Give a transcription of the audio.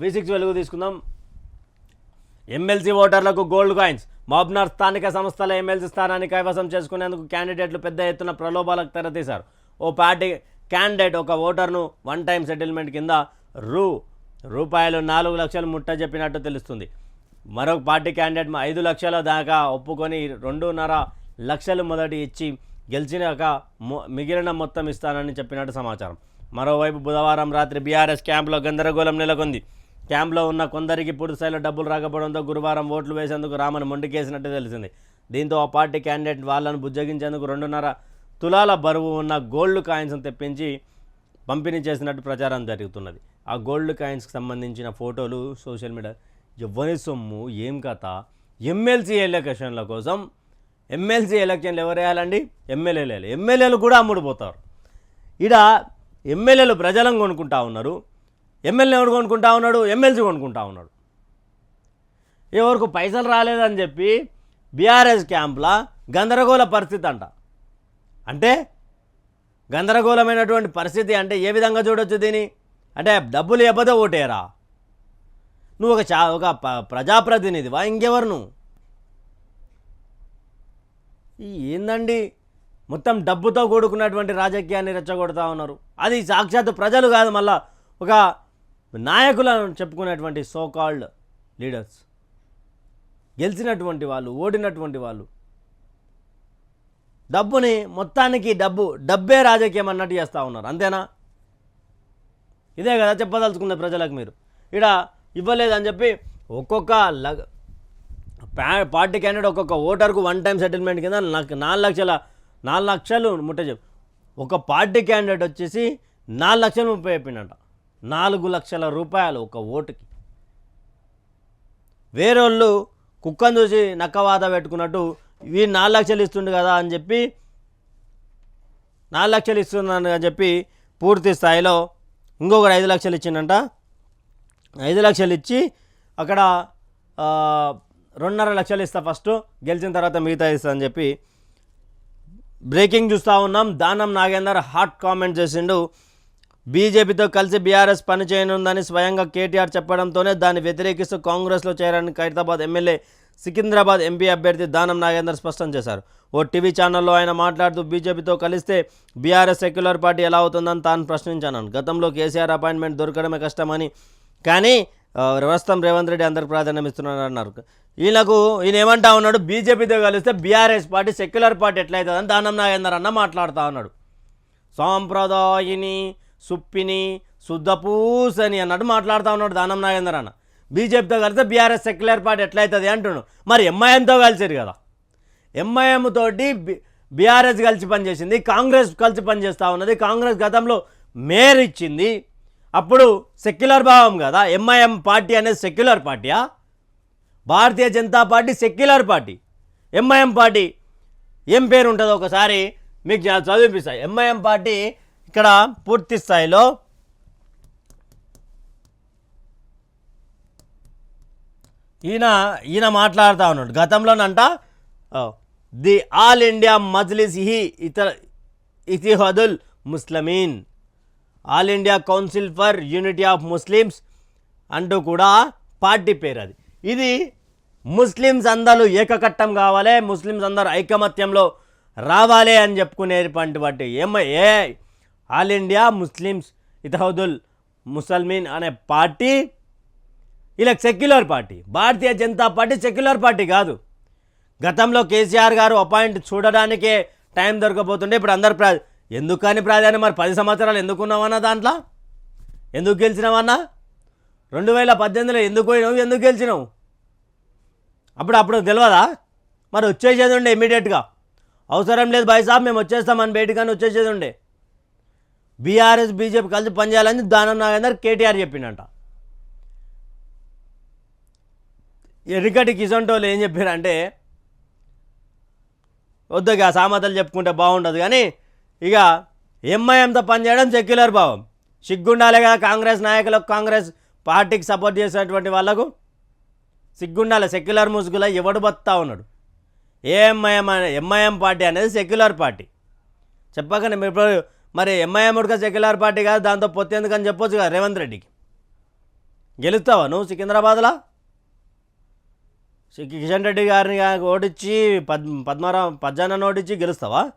Basics six వెలుగు తీసుకుందాం. MLC ఓటర్లకు గోల్డ్ కాయిన్స్ మహబ్నార్ స్థానిక సంస్థల ఎమ్మెల్సీ స్థానాన్ని కైవసం చేసుకునేందుకు క్యాండిడేట్లు పెద్ద ఎత్తున ప్రలోభాలకు తెరతీశారు. ఓ పార్టీ క్యాండిడేట్ ఒక ఓటర్ను వన్ టైం సెటిల్మెంట్ కింద రూ రూపాయలు నాలుగు లక్షలు ముట్ట చెప్పినట్టు తెలుస్తుంది. మరొక పార్టీ క్యాండిడేట్ ఐదు లక్షల దాకా ఒప్పుకొని రెండున్నర లక్షలు మొదటి ఇచ్చి గెలిచినాక మిగిలిన మొత్తం ఇస్తానని చెప్పినట్టు సమాచారం. మరోవైపు బుధవారం రాత్రి బీఆర్ఎస్ క్యాంప్లో గందరగోళం నెలకొంది. క్యాంప్లో ఉన్న కొందరికి పూర్తి స్థాయిలో డబ్బులు రాకపోవడంతో గురువారం ఓట్లు వేసేందుకు రామని మొండికేసినట్టు తెలిసింది. దీంతో ఆ పార్టీ క్యాండిడేట్ వాళ్ళను బుజ్జగించేందుకు రెండున్నర తులాల బరువు ఉన్న గోల్డ్ కాయిన్స్ను తెప్పించి పంపిణీ చేసినట్టు ప్రచారం జరుగుతున్నది. ఆ గోల్డ్ కాయిన్స్కి సంబంధించిన ఫోటోలు సోషల్ మీడియా ఎవరి సొమ్ము ఏం కథ ఎమ్మెల్సీ ఎలక్షన్ల కోసం ఎమ్మెల్సీ ఎలక్షన్లు ఎవరు వేయాలండి? ఎమ్మెల్యేలు వేయాలి. ఎమ్మెల్యేలు కూడా అమ్ముడుపోతారు. ఈడ ఎమ్మెల్యేలు ప్రజలను కొనుక్కుంటా ఉన్నారు. ఎమ్మెల్యే ఎవరు కొనుక్కుంటా ఉన్నాడు? ఎమ్మెల్సీ కొనుక్కుంటా ఉన్నాడు. ఎవరికి పైసలు రాలేదని చెప్పి బీఆర్ఎస్ క్యాంప్లా గందరగోళ పరిస్థితి అంట. అంటే గందరగోళమైనటువంటి పరిస్థితి అంటే ఏ విధంగా చూడొచ్చు దీని అంటే డబ్బులు ఇవ్వదో ఓటేరా? నువ్వు ఒక చా ఒక ప- ప్రజాప్రతినిధివా? ఇంకెవరు నువ్వు? ఏందండి? మొత్తం డబ్బుతో కూడుకున్నటువంటి రాజకీయాన్ని రెచ్చగొడతా ఉన్నారు. అది సాక్షాత్తు ప్రజలు కాదు మళ్ళా ఒక నాయకులను చెప్పుకునేటువంటి సో కాల్డ్ లీడర్స్ గెలిచినటువంటి వాళ్ళు ఓడినటువంటి వాళ్ళు. డబ్బుని మొత్తానికి డబ్బు డబ్బే రాజకీయం అన్నట్టు చేస్తూ ఉన్నారు. అంతేనా? ఇదే కదా చెప్పదలుచుకున్న ప్రజలకు మీరు. ఇక్కడ ఇవ్వలేదని చెప్పి ఒక్కొక్క లగ పార్టీ క్యాండిడేట్ ఒక్కొక్క ఓటర్కు వన్ టైం సెటిల్మెంట్ కింద నాకు నాలుగు లక్షల నాలుగు లక్షలు ముట్ట చెప్పు. ఒక పార్టీ క్యాండిడేట్ వచ్చేసి నాలుగు లక్షలు ముప్పై చెప్పిండట నాలుగు లక్షల రూపాయలు ఒక ఓటుకి. వేరేళ్ళు కుక్కను చూసి నక్కవాత పెట్టుకున్నట్టు ఇవి నాలుగు లక్షలు ఇస్తుండు కదా అని చెప్పి నాలుగు లక్షలు ఇస్తున్నాను అని చెప్పి పూర్తి స్థాయిలో ఇంకొకటి ఐదు లక్షలు ఇచ్చిండంట. ఐదు లక్షలు ఇచ్చి అక్కడ రెండున్నర లక్షలు ఇస్తా ఫస్ట్ గెలిచిన తర్వాత మిగతా ఇస్తా అని చెప్పి బ్రేకింగ్ చూస్తూ ఉన్నాం. దానం నాగేందర్ హాట్ కామెంట్ చేసిండు. బీజేపీతో కలిసి బీఆర్ఎస్ పని చేయనుందని స్వయంగా కేటీఆర్ చెప్పడంతోనే దాన్ని వ్యతిరేకిస్తూ కాంగ్రెస్లో చేరని ఖైరతాబాద్ ఎమ్మెల్యే సికింద్రాబాద్ ఎంపీ అభ్యర్థి దానం నాగేందర్ స్పష్టం చేశారు. ఓ టీవీ ఛానల్లో ఆయన మాట్లాడుతూ బీజేపీతో కలిస్తే బీఆర్ఎస్ సెక్యులర్ పార్టీ ఎలా అవుతుందని తాను ప్రశ్నించాను. గతంలో కేసీఆర్ అపాయింట్మెంట్ దొరకడమే కష్టమని కానీ ప్రస్తుతం రేవంత్ రెడ్డి అందరికి ప్రాధాన్యం ఇస్తున్నారు అన్నారు ఈయనకు ఈయన ఏమంటా ఉన్నాడు బీజేపీతో కలిస్తే బీఆర్ఎస్ పార్టీ సెక్యులర్ పార్టీ ఎట్లయితుందని దానం నాగేందర్ అన్న మాట్లాడుతూ ఉన్నాడు. సాంప్రదాయిని సుప్పిని శుద్ధపూసని అన్నట్టు మాట్లాడుతూ ఉన్నాడు దానం నాగేందర్ అన్న. బీజేపీతో కలిస్తే బీఆర్ఎస్ సెక్యులర్ పార్టీ ఎట్లయితుంది అంటున్నాడు మరి ఎంఐఎంతో కలిసారు కదా. ఎంఐఎం తోటి బీఆర్ఎస్ కలిసి పనిచేసింది కాంగ్రెస్ కలిసి పనిచేస్తూ ఉన్నది. కాంగ్రెస్ గతంలో మేయర్ ఇచ్చింది. అప్పుడు సెక్యులర్ భావం కదా ఎంఐఎం పార్టీ అనేది సెక్యులర్ పార్టీయా? Bharatiya Janata Party secular party MIM party. ఏం పేరు ఉంటుందో ఒకసారి మీకు చదివిపిస్తాయి ఎంఐఎం పార్టీ ఇక్కడ పూర్తి స్థాయిలో ఈయన ఈయన మాట్లాడుతూ ఉన్నాడు. గతంలోనంట ది ఆల్ ఇండియా మజ్లిస్ హి ఇతర Ittehadul Muslimeen. All India Council for Unity of Muslims అంటూ కూడా పార్టీ పేరు అది. ఇది ముస్లిమ్స్ అందరూ ఏకకట్టం కావాలి ముస్లిమ్స్ అందరూ ఐకమత్యంలో రావాలి అని చెప్పుకునేటువంటి వాటి ఏ All India Muslims Ittehadul Muslimeen అనే పార్టీ ఇలా secular party Bharatiya Janata Party secular party కాదు. గతంలో కేసీఆర్ గారు అపాయింట్ చూడడానికే టైం దొరకబోతుండే ఇప్పుడు అందరు ప్రా ఎందుకని ప్రాధాన్యం? మరి పది సంవత్సరాలు ఎందుకున్నావన్నా దాంట్లో? ఎందుకు గెలిచినావన్నా? రెండు వేల పద్దెనిమిదిలో ఎందుకు పోయినావు? ఎందుకు గెలిచినావు? అప్పుడు అప్పుడు తెలియదా మరి వచ్చేసేది ఉండే ఇమీడియట్గా అవసరం లేదు భాయ్ సాబ్ మేము వచ్చేస్తామని బయటకని వచ్చేసేది ఉండే. బీఆర్ఎస్ బీజేపీ కలిసి పనిచేయాలని దానం నాగేందర్ కేటీఆర్ చెప్పిండంట. ఎరికటి కిసంటోళ్ళు ఏం చెప్పారంటే వద్దుగా సామెతలు చెప్పుకుంటే బాగుండదు కానీ ఇక ఎంఐఎంతో పనిచేయడం సెక్యులర్ భావం. కదా కాంగ్రెస్ నాయకులకు కాంగ్రెస్ పార్టీకి సపోర్ట్ చేసేటువంటి వాళ్ళకు. సిగ్గుండాల. సెక్యులర్ ముసుగులో ఎవడు బతుతా ఉన్నాడు? ఏఎంఐఎం అనే ఎంఐఎం పార్టీ అనేది సెక్యులర్ పార్టీ. చెప్పకనే ఇప్పుడు మరి ఎంఐఎం ఉడక సెక్యులర్ పార్టీ కాదు దాంతో పొత్తేందుకని చెప్పొచ్చు కదా రేవంత్ రెడ్డికి. గెలుస్తావా నువ్వు సికింద్రాబాద్లో? సి- కిషన్ రెడ్డి గారిని ఓడించి పద్ పద్మారావు పద్మాన ఓడించి గెలుస్తావా?